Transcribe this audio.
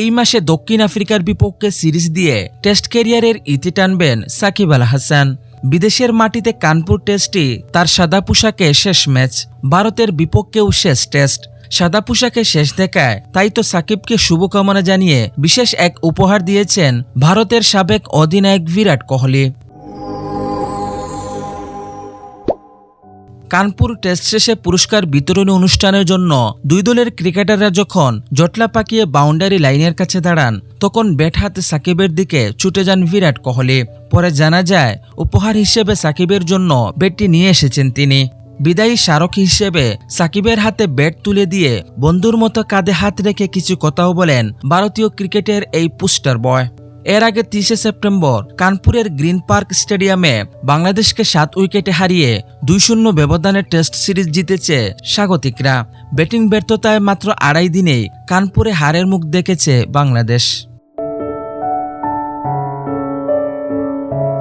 এই মাসে দক্ষিণ আফ্রিকার বিপক্ষে সিরিজ দিয়ে টেস্ট ক্যারিয়ারের ইতি টানবেন সাকিব আল হাসান। বিদেশের মাটিতে কানপুর টেস্টটি তার সাদা পোশাকে শেষ ম্যাচ। ভারতের বিপক্ষেও শেষ টেস্ট। সাদা পোশাকে শেষ দেখায়। তাই তো সাকিবকে শুভকামনা জানিয়ে বিশেষ এক উপহার দিয়েছেন ভারতের সাবেক অধিনায়ক বিরাট কোহলি। কানপুর টেস্ট শেষে পুরস্কার বিতরণী অনুষ্ঠানের জন্য দুই দলের ক্রিকেটাররা যখন জটলা পাকিয়ে বাউন্ডারি লাইনের কাছে দাঁড়ান, তখন ব্যাট হাতে সাকিবের দিকে ছুটে যান বিরাট কোহলি। পরে জানা যায়, উপহার হিসেবে সাকিবের জন্য ব্যাটটি নিয়ে এসেছেন তিনি। বিদায়ী স্মারক হিসেবে সাকিবের হাতে ব্যাট তুলে দিয়ে বন্ধুর মতো কাঁধে হাত রেখে কিছু কথাও বলেন ভারতীয় ক্রিকেটের এই পুস্টার বয়। এর আগে তিরিশে সেপ্টেম্বর কানপুরের গ্রিন পার্ক স্টেডিয়ামে বাংলাদেশকে সাত উইকেটে হারিয়ে দুই শূন্য ব্যবধানে টেস্ট সিরিজ জিতেছে স্বাগতিকরা। ব্যাটিং ব্যর্থতায় মাত্র আড়াই দিনেই কানপুরে হারের মুখ দেখেছে বাংলাদেশ।